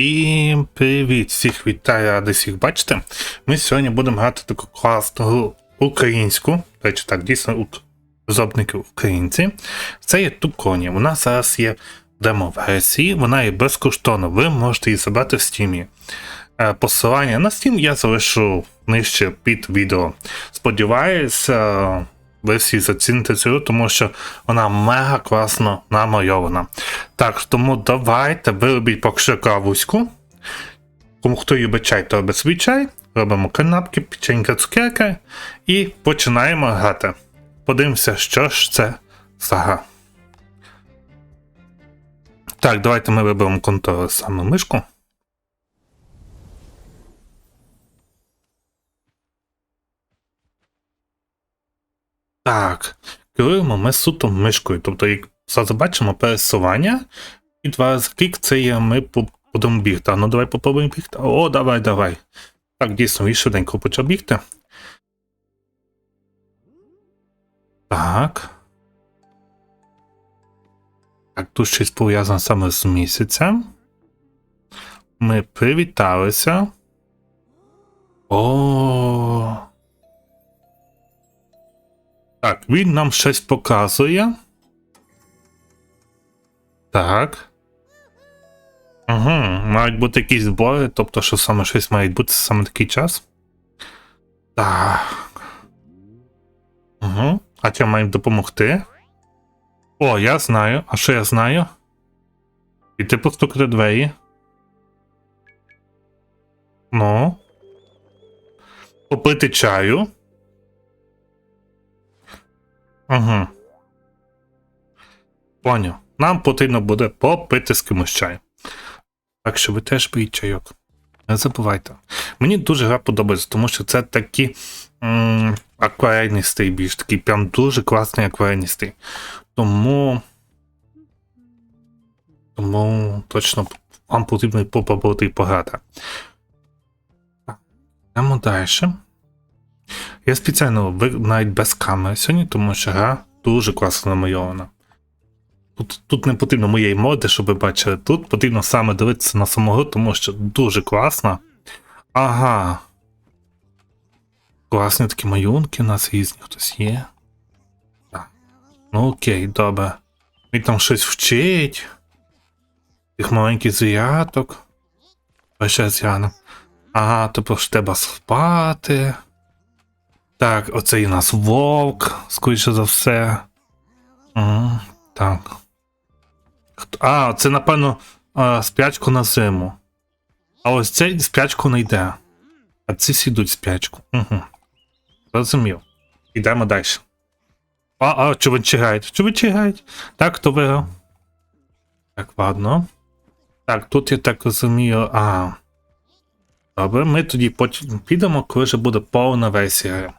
Всім привіт! Всіх вітаю, радий всіх бачити. Ми сьогодні будемо грати таку класну українську. До речі, так, дійсно розробники українці. Це є Туконі. Вона зараз є демо-версії, вона є безкоштовна. Ви можете її забрати в стімі. Е, Посилання на Steam я залишу нижче під відео. Сподіваюся, ви всі заціните цю, тому що вона мега класно намальована. Так, тому давайте виробіть поки що кавуську. Кому хто любить чай, то робить свій чай. Робимо канапки, печенька цукерка і починаємо грати. Подивимося, що ж це за. Так, давайте ми виберемо контур саме мишку. Так, керуємо ми суто мишкою. Тобто, як зараз бачимо пересування, і два рази клік це є ми будемо бігти. А ну давай попробуємо бігти. О, давай, давай. Так, дійсно, він швиденько почав бігти. Так. Так, тут щось пов'язано саме з місяцем. Ми привіталися. О. Так, він нам щось показує. Так. Угу, мають бути якісь збори, тобто, що саме щось має бути саме такий час. Так. Угу. А чим маємо допомогти? О, я знаю. А що я знаю? Піти постукати двері. Ну. Попити чаю. Угу. Поняв. Нам потрібно буде попити з кимось чай. Так що ви теж пийте чайок. Не забувайте. Мені дуже гра подобається, тому що це такі акварельний стиль більш такий прям дуже класний акварельний стиль. Тому. Тому точно вам потрібно попробувати і пограти. Так, Йдемо далі. Я спеціально навіть без камери сьогодні, тому що гра дуже класно намальована. Тут, тут не потрібно моєї моди, щоб ви бачили. Тут потрібно саме дивитися на саму гру, тому що дуже класно. Ага. Класні такі малюнки у нас різні хтось є. Так. Ну окей, добре. Він там щось вчить. Тих маленьких звіряток. Ще з'яну. Ага, типу ж треба спати. Так, оцей у нас вовк, скоріше за все. Угу, так. А, це, напевно, спячку на зиму. А ось цей спячку не йде. А ці всі йдуть спячку. Угу. Розумів. Йдемо далі. А, а, чувагають. Чувагають. Так, хто виграв? Так, ладно. Так, тут я так розумію. А. Добре, ми тоді потім підемо, коли вже буде повна версія.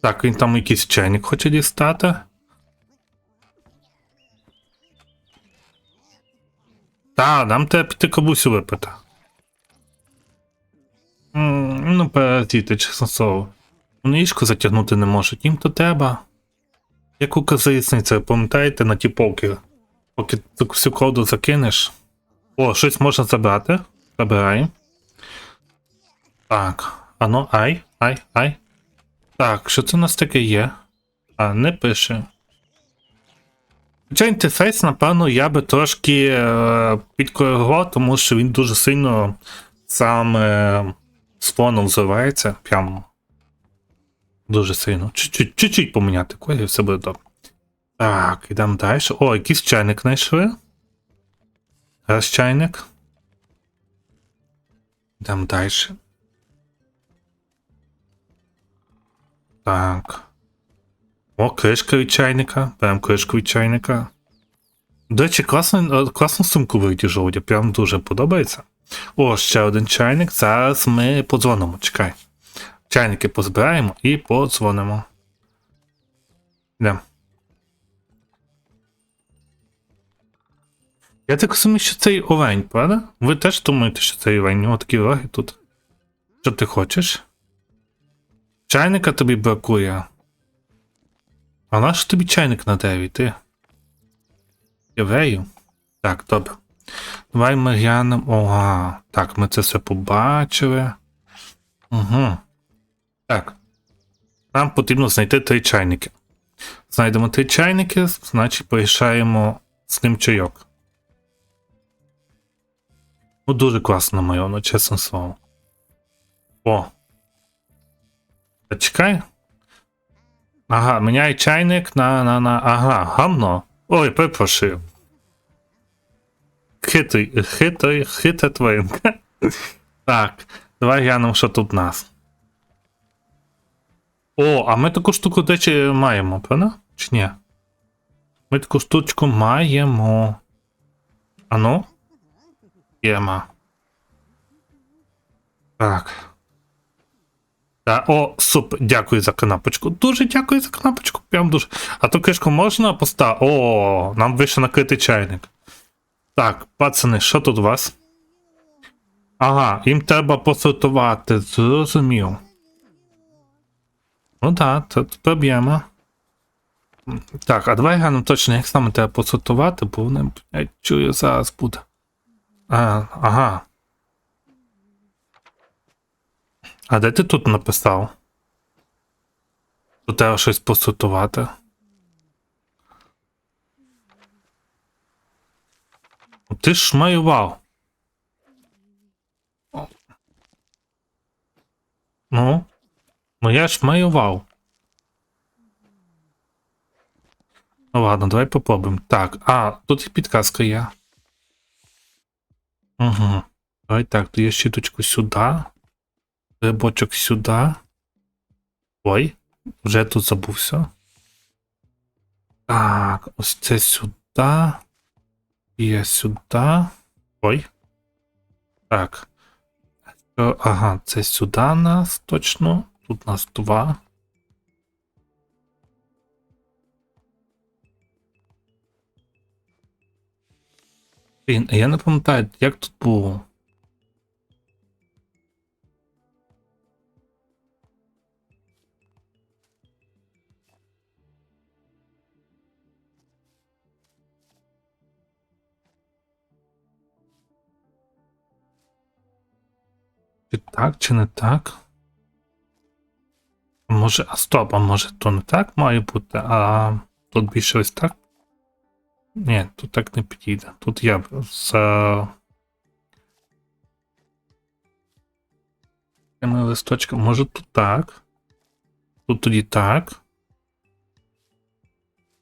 Так, він там якийсь чайник хоче дістати. Та, нам треба піти кабусю випити. М, Ну, передіти, чесно слово. Вони ліжко затягнути не можуть, їм то треба. Яку казицницю, пам'ятаєте, на ті поки. Поки всю коду закинеш. О, щось можна забрати. Забираємо. Так. Ано, ай, ай, ай. Так, що це у нас таке є? А, не пише. Хоча інтерфейс, напевно, я би трошки е, підкоригував, тому що він дуже сильно сам е, з фоном взривається. Прям дуже сильно. Чуть-чуть поміняти колір, все буде добре. Так, йдемо далі. О, якийсь чайник знайшли. Раз чайник. Йдемо далі. Так. О, кришка від чайника. Беремо кришку від чайника. До речі, класно, е, класну сумку вийти прям дуже подобається. О, ще один чайник. Зараз ми подзвонимо. Чекай. Чайники позбираємо і подзвонимо. Йдемо. Я так розумію, що цей овень, правда? Ви теж думаєте, що цей овень? Нього такі роги тут. Що ти хочеш? Чайника тобі бракує. А наш тобі чайник на дереві, ти? Єврею? Так, добре. Давай ми глянемо. Ага. Так, ми це все побачили. Угу. Так. Нам потрібно знайти три чайники. Знайдемо три чайники, значить порішаємо з ним чайок. Ну, дуже класно намальовано, чесне слово. О. Та чекай. Ага, міняй чайник на. на, на. Ага, гамно. Ой, перепрошую. Хитрий, хитрий, хитра тваринка. Так, давай глянемо, що тут у нас. О, а ми таку штуку речі маємо, правда? Чи ні? Ми таку штучку маємо. Ану? Єма. Так. О, супер, дякую за канапочку. Дуже дякую за канапочку. Прям дуже. А ту кишку можна поставити? О, нам вийшов накритий чайник. Так, пацани, що тут у вас? Ага, їм треба посортувати, зрозумів. Ну так, це проблема. Так, а давай глянемо точно, як саме треба посортувати, бо вони, я чую, зараз буде. А, ага. А де ти тут написав? Тут треба щось посортувати. Ну, Ти ж малював. О. Ну, ну я ж малював. Ну ладно, давай попробуємо. Так, а, тут і підказка є. Угу. Давай так, то я щіточку сюди. Грибочок сюди. Ой, вже тут забувся. Так, ось це сюди. І сюди. Ой. Так. Ага, це сюди нас точно. Тут нас два. Блін, я не пам'ятаю, як тут було. Чи так, чи не так? А Може, а стоп, а може то не так має бути, а тут більше ось так? Ні, тут так не підійде. Тут я з цими листочками. Може тут так. Тут тоді так.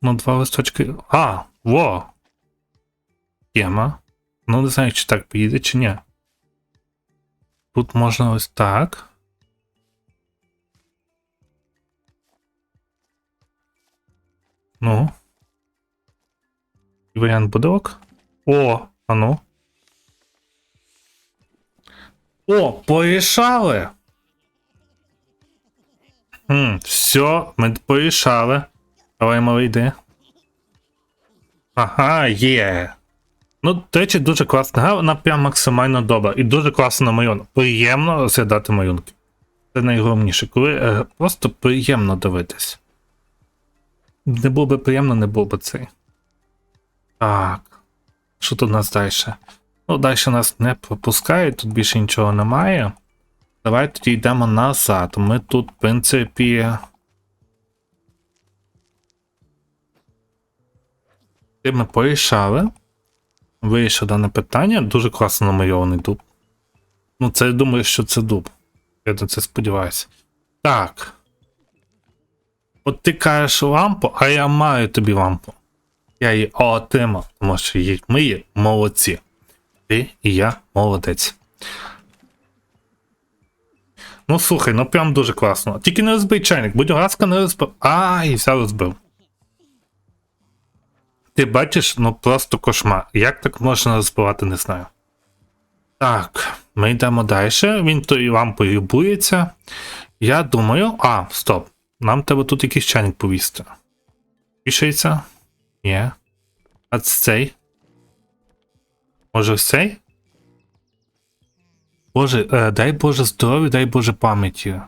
Ну, два листочки. А, во! Тема. Ну, не знаю, чи так підійде, чи ні. Тут можна ось так. Ну. Варіант буде ок. О, а ну. О, порішали. Хм, все, ми порішали. Давай, малий, йди. Ага, є. Ну, до речі, дуже класна гра, вона прям максимально добра. І дуже класно на майон. Приємно розглядати майонки. Це найголовніше, коли е, просто приємно дивитись. Не було би приємно, не було би цей. Так. Що тут у нас далі? Ну, далі нас не пропускають, тут більше нічого немає. Давай тоді йдемо назад. Ми тут, в принципі. Ми порішали. Вирішив дане питання. Дуже класно намальований дуб. Ну, це я думаю, що це дуб. Я на це сподіваюся. Так. От ти кажеш лампу, а я маю тобі лампу. Я її отримав, тому що її- ми є молодці. Ти і я молодець. Ну слухай, ну прям дуже класно. Тільки не розбий чайник, будь ласка, не розбив. Ай, все розбив. Ти бачиш, ну просто кошмар. Як так можна розбивати, не знаю. Так, ми йдемо далі. Він тою лампою любується. Я думаю. А, стоп. Нам треба тут якийсь чайник повісти. Пішається? Ні. А цей? Може цей? Боже, е, дай Боже здоров'я, дай Боже пам'яті.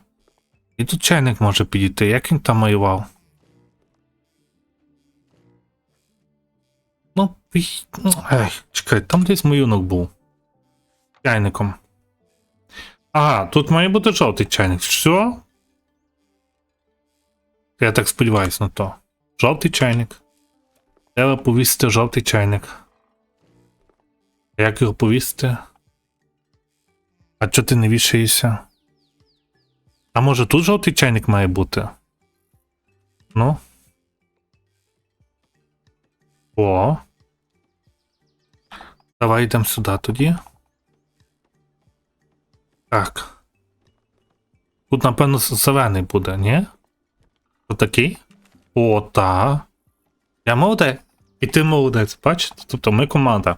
І тут чайник може підійти, як він там малював? Ай, чекай, там десь малюнок був. Чайником. Ага, тут має бути жовтий чайник. Все? Я так сподіваюсь на то. Жовтий чайник. Треба повісити жовтий чайник. А Як його повісити? А чого ти не вішаєшся? А може тут жовтий чайник має бути? Ну. О. Давай йдемо сюди тоді. Так. Тут, напевно, зелений буде, ні? Отакий? О, та. Я молодець. І ти молодець, бачите? Тобто ми команда.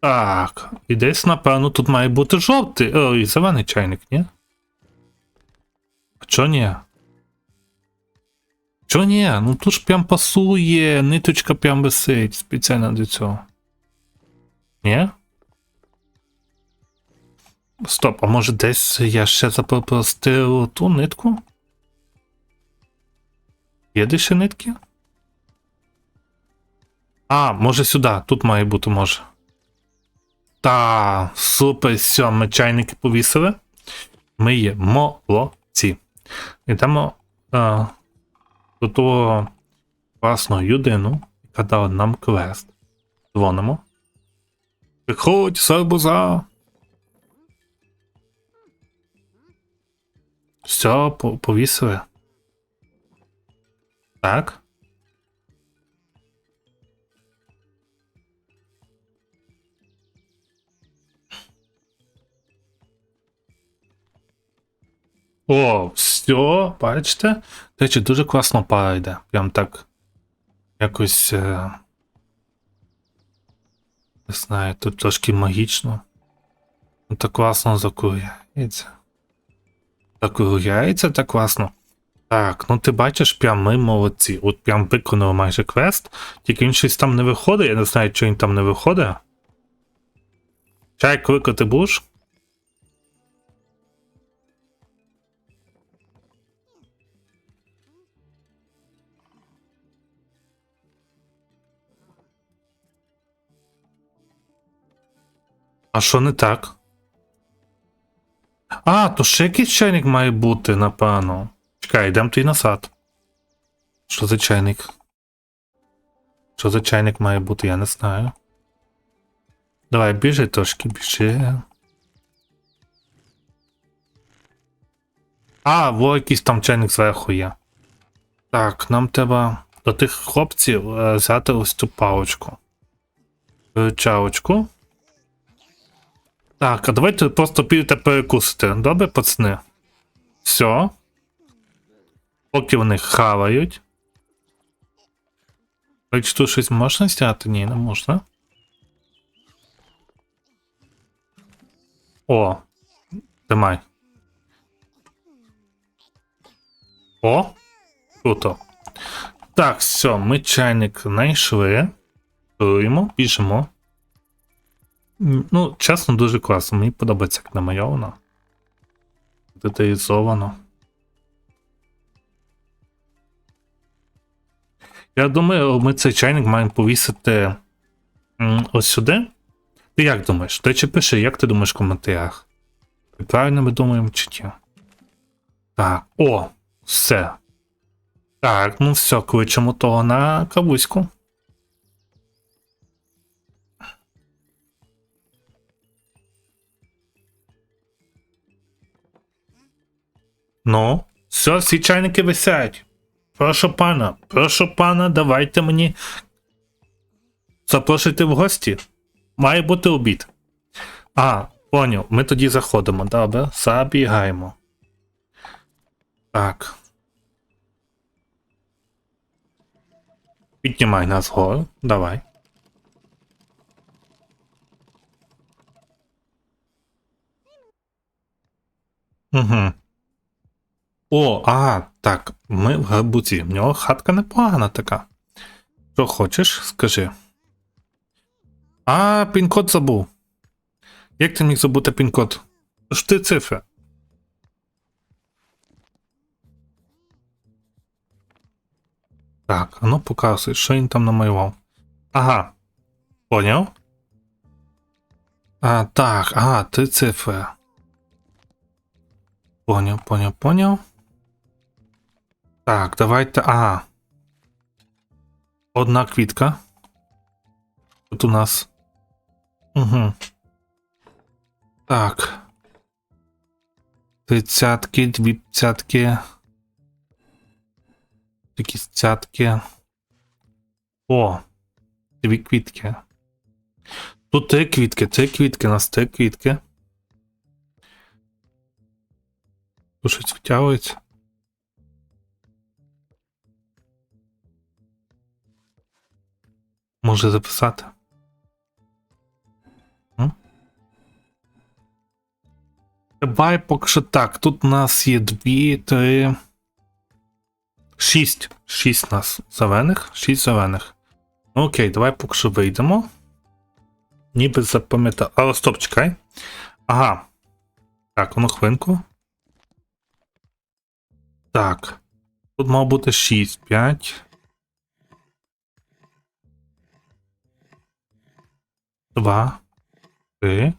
Так. І десь, напевно, тут має бути жовтий. Ой, зелений чайник, ні? А чо ні? Чо ні? Ну тут ж прям пасує, ниточка прям висить спеціально для цього. Ні? Стоп, а може десь я ще запропустив ту нитку? Є де ще нитки? А, може сюди, тут має бути, може. Та, супер, все, ми чайники повісили. Ми є молодці. Йдемо а, до того класного людину, яка дала нам квест. Дзвонимо. Приходь, сарбуза. Все, повісили. Так. О, все, бачите? До речі, дуже класно пара йде. Прям так. Якось. Е... Не знаю, тут трошки магічно. Та класно закуряється. Закуряється так класно. Так, ну ти бачиш, прям ми молодці. От прям виконали майже квест. Тільки він щось там не виходить, я не знаю, чого він там не виходить. Чай, кликати будеш? А що не так? А, то ще якийсь чайник має бути, напевно. Чекай, йдемо ти назад. Що за чайник? Що за чайник має бути, я не знаю. Давай, біжи трошки, біжи. А, во якийсь там чайник зверху є. Так, нам треба до тих хлопців е, взяти ось цю палочку. Чавочку. Так, а давайте просто підете перекусити. Добре, пацани? Все. Поки вони хавають. Хоч тут щось можна зняти? Ні, не можна. О. Тримай. О! Круто. Так, все, ми чайник знайшли. Дуємо, біжимо. Ну, чесно, дуже класно. Мені подобається, як намальовано. Деталізовано. Я думаю, ми цей чайник маємо повісити ось сюди. Ти як думаєш? Ти чи пиши, як ти думаєш в коментарях? Правильно ми думаємо чи ні? Так, о, все. Так, ну все, кличемо того на кавуську. Ну, все, всі чайники висять. Прошу пана, прошу пана, давайте мені. Запрошуйте в гості. Має бути обід. А, поняв, ми тоді заходимо, добре? Забігаємо. Так. Піднімай нас вгору, давай. Угу. О, а, так, ми в Гарбуці. В нього хатка непогана така. Що хочеш, скажи. А, пін-код забув. Як ти міг забути пін-код? Ж ти цифри. Так, а ну показуй, що він там намалював. Ага. Поняв? А, так, а, три цифри. Поняв, поняв, поняв. Так, давайте. Ага. Одна квітка. Тут у нас. Угу. Так. Тридцятки, двадцятки. Якісь цятки. О, дві квітки. Тут три квітки, три квітки, у нас три квітки. Тут щось втягується. Може записати. Давай поки що так. Тут у нас є дві, три. Шість. Шість нас зелених. Шість зелених. Окей, давай поки що вийдемо. Ніби запам'ятав. Але стоп, чекай. Ага. Так, ну хвилинку. Так. Тут мав бути 6, 5. 2. 3.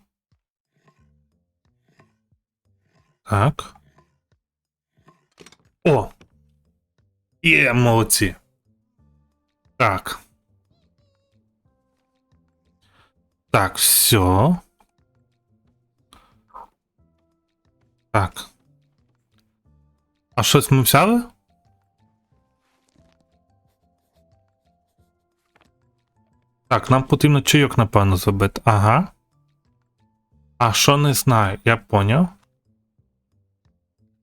Так. О! Є, молодці. Так. Так, все. Так. А щось ми взяли? Так, нам потрібно чайок, напевно, зробити. Ага. А що не знаю, я поняв.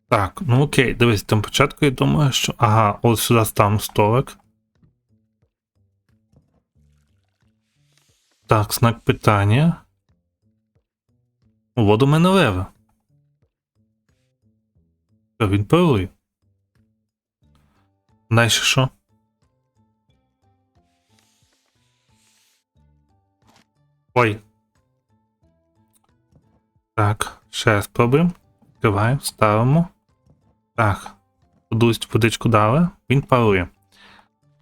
Так, ну окей, дивись, там початку я думаю, що. Ага, ось сюди ставимо столик. Так, знак питання. Воду налили. Що, він пилує? Далі що? Ой. Так, ще раз пробуємо. Відкриваємо, ставимо. Так. Водусь водичку дали. Він парує.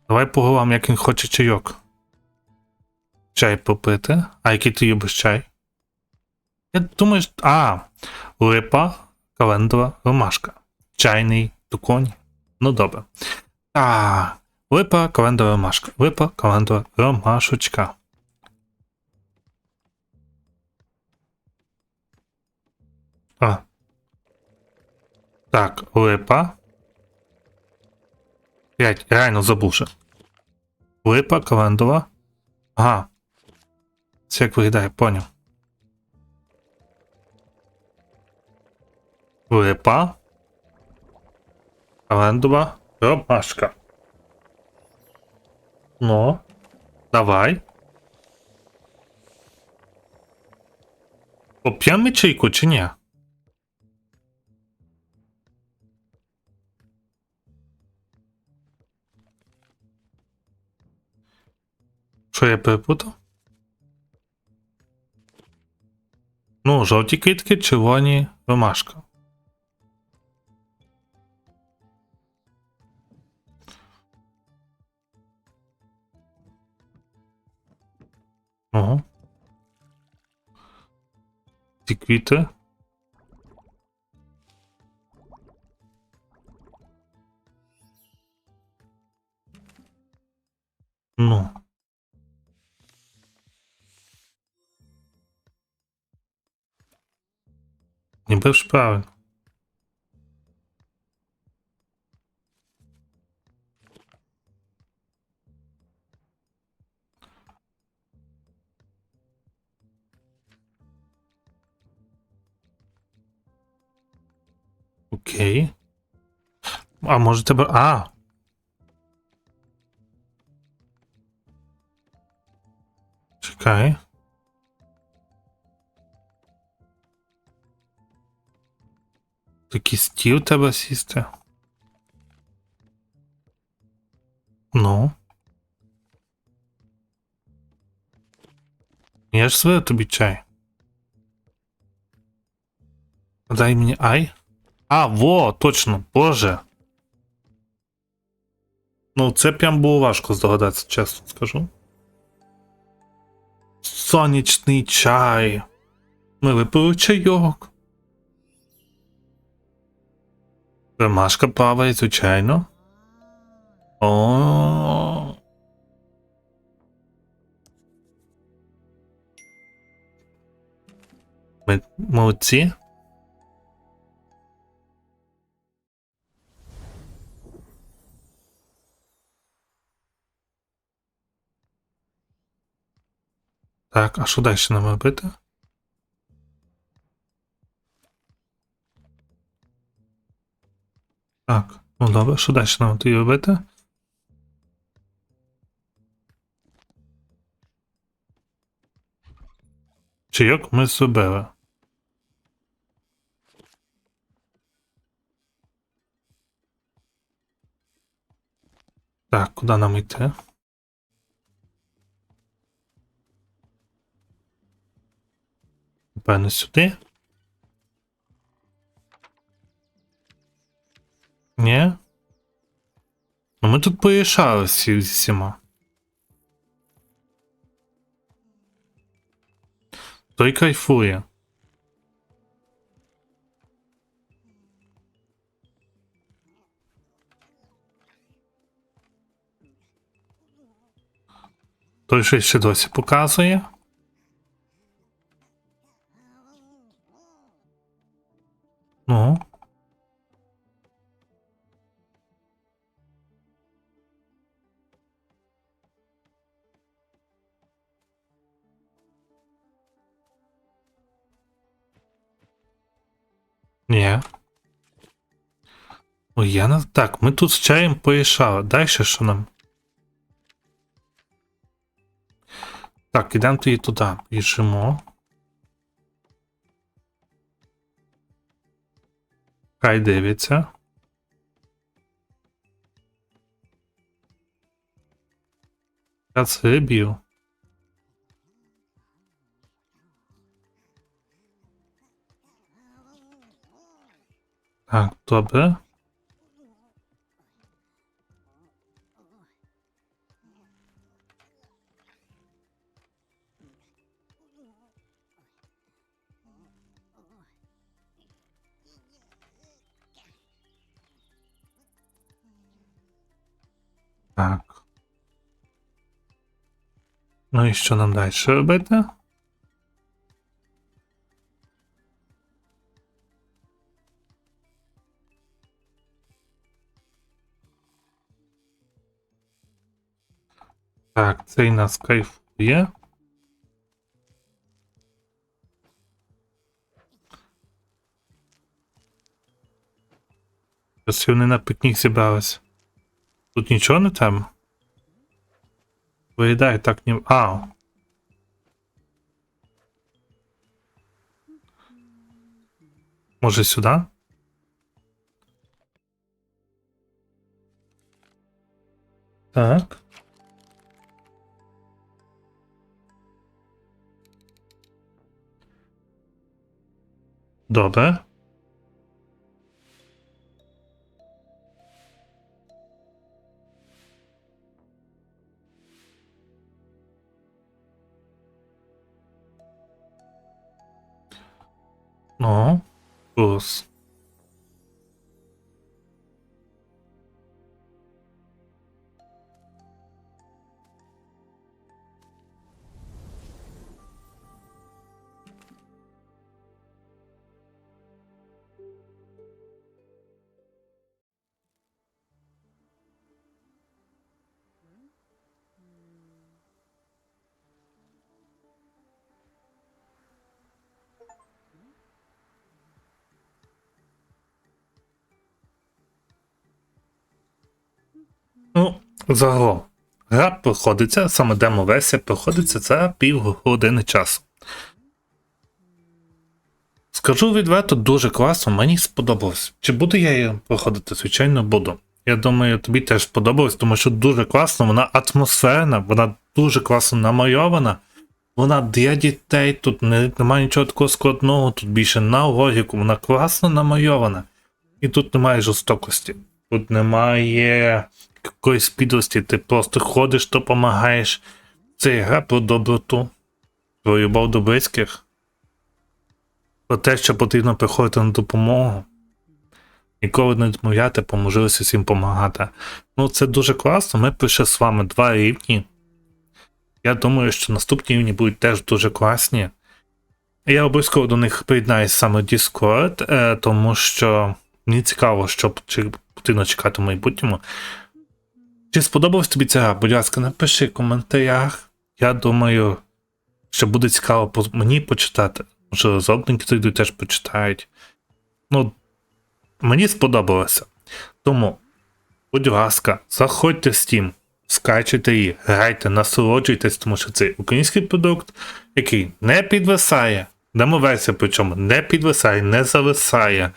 Давай поговоримо, як він хоче чайок. Чай попити. А який ти любиш чай? Я думаю, що... А, липа, календова, ромашка. Чайний туконь. Ну добре. А, липа, календова, ромашка. Липа, календова, ромашечка. А. Так, липа. П'ять, реально забувши. Липа, календова. Ага. Це як виглядає, поняв. Липа. Календова. Ромашка. Ну. Давай. Поп'ємо чайку чи ні? Що я перепутав? Ну, жовті квітки, червоні ромашка. Ого. Ці квіти. Ну. Ніби ж правильно. Окей. А може тебе. А! Чекай. Такий стіл треба сісти. Ну. Я ж свою тобі чай. Дай мені ай. А, во, точно, боже. Ну, це прям було важко здогадатися, чесно скажу. сонячний чай. Ми випили чайок. Ромашка плаває, звичайно. О. Ми молодці. Так, а що далі нам робити? Так, ну добре, що далі нам тоді робити? Чайок ми зробили. Так, куди нам йти? Напевно, сюди. Ні? Ну ми тут порішали всі всіма. Той кайфує. Той щось ще досі показує. Ой, я не... Так, ми тут з чаєм порішали. Далі що нам? Так, ідемо тоді туди. Біжимо. Хай дивиться. Я це б'ю. Так, добре. Ну і що нам далі робити? Так, цей нас кайфує. Ось вони на пікнік зібрались. Тут нічого не там? Виглядає так ні. А. Може сюди? Так. Добре. Ну, плюс. Ну, загалом. Гра проходиться, саме демо-версія проходиться за півгодини часу. Скажу відверто, дуже класно, мені сподобалось. Чи буду я її проходити? Звичайно, буду. Я думаю, тобі теж сподобалось, тому що дуже класно, вона атмосферна, вона дуже класно намальована. Вона для дітей, тут немає нічого такого складного, тут більше на логіку, вона класно намальована. І тут немає жорстокості. Тут немає якоїсь підлості, ти просто ходиш, допомагаєш. Це гра про доброту. про любов до близьких, про те, що потрібно приходити на допомогу. Ніколи не відмовляти по можливості всім допомагати. Ну, це дуже класно. Ми пройшли з вами два рівні. Я думаю, що наступні рівні будуть теж дуже класні. Я обов'язково до них приєднаюсь саме Discord, е, тому що мені цікаво, що потрібно чекати в майбутньому. Чи сподобалась тобі ця гра? Будь ласка, напиши в коментарях. Я думаю, що буде цікаво мені почитати. Може, розробники зайдуть теж почитають. Ну, мені сподобалося. Тому, будь ласка, заходьте в Steam, скачуйте її, грайте, насолоджуйтесь, тому що це український продукт, який не підвисає. Демоверсія причому не підвисає, не зависає,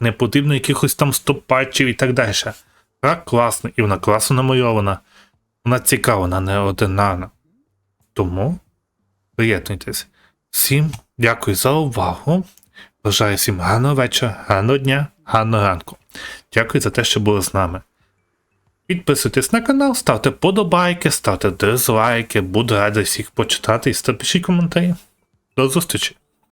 не потрібно якихось там стопатчів і так далі. Гра класна, і вона класно намальована. Вона цікава, вона неординарна. Тому приєднуйтесь. Всім дякую за увагу. Бажаю всім гарного вечора, гарного дня, гарного ранку. Дякую за те, що були з нами. Підписуйтесь на канал, ставте подобайки, ставте дизлайки. Буду радий всіх почитати і пишіть коментарі. До зустрічі!